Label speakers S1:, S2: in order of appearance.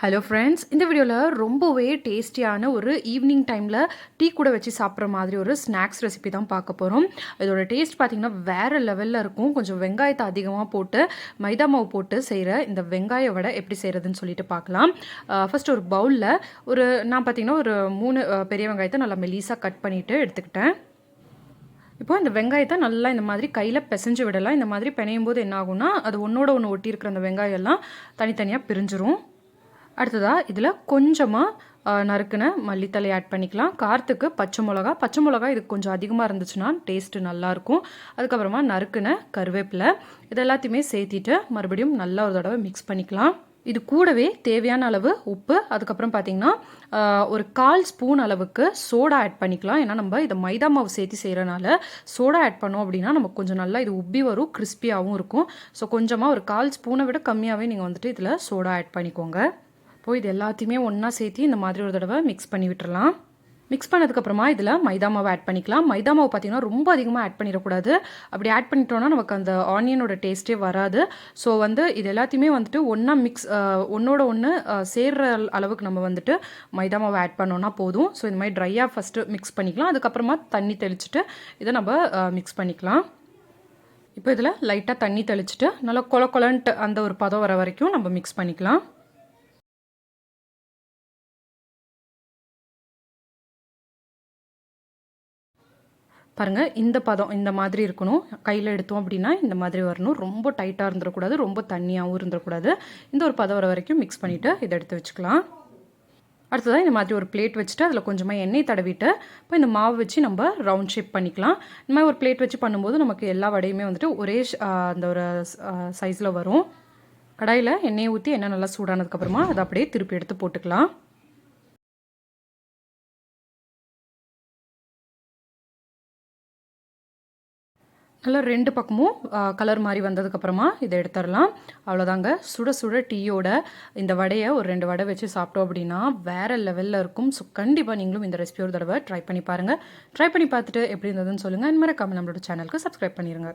S1: Hello friends இந்த வீடியோவில் ரொம்பவே டேஸ்டியான ஒரு ஈவினிங் டைமில் டீ கூட வச்சு சாப்பிட்ற மாதிரி ஒரு ஸ்நாக்ஸ் ரெசிபி தான் பார்க்க போகிறோம் இதோட டேஸ்ட் பார்த்திங்கன்னா வேறு லெவலில் இருக்கும். கொஞ்சம் வெங்காயத்தை அதிகமாக போட்டு மைதா மாவு போட்டு செய்கிற இந்த வெங்காய வடை எப்படி செய்கிறதுன்னு சொல்லிட்டு பார்க்கலாம். ஃபஸ்ட் ஒரு பவுலில் ஒரு நான் பார்த்திங்கன்னா ஒரு மூணு பெரிய வெங்காயத்தை நல்லா மெலீஸாக கட் பண்ணிவிட்டு எடுத்துக்கிட்டேன். இப்போ இந்த வெங்காயத்தை நல்லா இந்த மாதிரி கையில் பிசைஞ்சு விடலாம். இந்த மாதிரி பிணையும் போது என்ன ஆகும்னா அது ஒன்றோட ஒன்று ஒட்டி இருக்கிற அந்த வெங்காயம் எல்லாம் தனித்தனியாக பிரிஞ்சிரும். அடுத்ததாக இதில் கொஞ்சமாக நறுக்குன மல்லித்தலை ஆட் பண்ணிக்கலாம். காரத்துக்கு பச்சை மிளகா. பச்சை மிளகா இது கொஞ்சம் அதிகமாக இருந்துச்சுன்னா டேஸ்ட்டு நல்லாயிருக்கும் அதுக்கப்புறமா நறுக்குன கருவேப்பிலை. இது எல்லாத்தையுமே சேர்த்திட்டு மறுபடியும் நல்லா ஒரு தடவை மிக்ஸ் பண்ணிக்கலாம். இது கூடவே தேவையான அளவு உப்பு அதுக்கப்புறம் பார்த்தீங்கன்னா ஒரு கால் ஸ்பூன் அளவுக்கு சோடா ஆட் பண்ணிக்கலாம். ஏன்னா நம்ம இதை மைதா மாவு சேர்த்து செய்கிறனால சோடா ஆட் பண்ணோம் அப்படின்னா நமக்கு கொஞ்சம் நல்லா இது உப்பி வரும் கிறிஸ்பியாகவும் இருக்கும். ஸோ கொஞ்சமாக ஒரு கால் ஸ்பூனை விட கம்மியாகவே நீங்கள் வந்துட்டு இதில் சோடா ஆட் பண்ணிக்கோங்க. இப்போது இது எல்லாத்தையுமே ஒன்றா சேர்த்து இந்த மாதிரி ஒரு தடவை மிக்ஸ் பண்ணி விட்டுறலாம். மிக்ஸ் பண்ணதுக்கப்புறமா இதில் மைதா மாவு ஆட் பண்ணிக்கலாம். மைதா மாவு பார்த்தீங்கன்னா ரொம்ப அதிகமாக ஆட் பண்ணிடக்கூடாது. அப்படி ஆட் பண்ணிட்டோன்னா நமக்கு அந்த ஆனியனோட டேஸ்ட்டே வராது. ஸோ வந்து இது எல்லாத்தையுமே வந்துட்டு ஒன்றா மிக்ஸ் ஒன்றோட ஒன்று சேர்ற அளவுக்கு நம்ம வந்துட்டு மைதா மாவு ஆட் பண்ணோன்னா போதும். ஸோ இந்த மாதிரி ட்ரையாக ஃபஸ்ட்டு மிக்ஸ் பண்ணிக்கலாம். அதுக்கப்புறமா தண்ணி தெளிச்சுட்டு இதை நம்ம மிக்ஸ் பண்ணிக்கலாம். இப்போ இதில் லைட்டாக தண்ணி தெளிச்சுட்டு நல்லா கொல கொலன்ட்டு அந்த ஒரு பதம் வர வரைக்கும் நம்ம மிக்ஸ் பண்ணிக்கலாம். பாருங்கள் இந்த பதம் இந்த மாதிரி இருக்கணும். கையில் எடுத்தோம் அப்படின்னா இந்த மாதிரி வரணும். ரொம்ப டைட்டாக இருந்துடக்கூடாது ரொம்ப தண்ணியாகவும் இருந்துடக்கூடாது. இந்த ஒரு பதம் வர வரைக்கும் மிக்ஸ் பண்ணிவிட்டு இதை எடுத்து வச்சுக்கலாம். அடுத்ததாக இந்த மாதிரி ஒரு பிளேட் வச்சுட்டு அதில் கொஞ்சமாக எண்ணெய் தடவிட்டு இப்போ இந்த மாவு வச்சு நம்ம ரவுண்ட் ஷேப் பண்ணிக்கலாம். இந்த மாதிரி ஒரு பிளேட் வச்சு பண்ணும்போது நமக்கு எல்லா வடையுமே வந்துட்டு ஒரே அந்த ஒரு சைஸில் வரும். கடாயில் எண்ணெயை ஊற்றி எண்ணெய் நல்லா சூடானதுக்கப்புறமா அதை அப்படியே திருப்பி எடுத்து போட்டுக்கலாம். கலர் ரெண்டு பக்கமும் கலர் மாதிரி வந்ததுக்கப்புறமா இதை எடுத்துடலாம். அவ்வளோதாங்க. சுட சுட டீயோட இந்த வடையை ஒரு ரெண்டு வடை வச்சு சாப்பிட்டோம் அப்படின்னா வேறு லெவலில் இருக்கும். ஸோ கண்டிப்பாக நீங்களும் இந்த ரெசிபி ஒரு தடவை ட்ரை பண்ணி பாருங்கள் ட்ரை பண்ணி பார்த்துட்டு எப்படி இருந்ததுன்னு சொல்லுங்கள் இந்த மாதிரி கம்மி நம்மளோட சேனலுக்கு சப்ஸ்கிரைப் பண்ணிடுங்க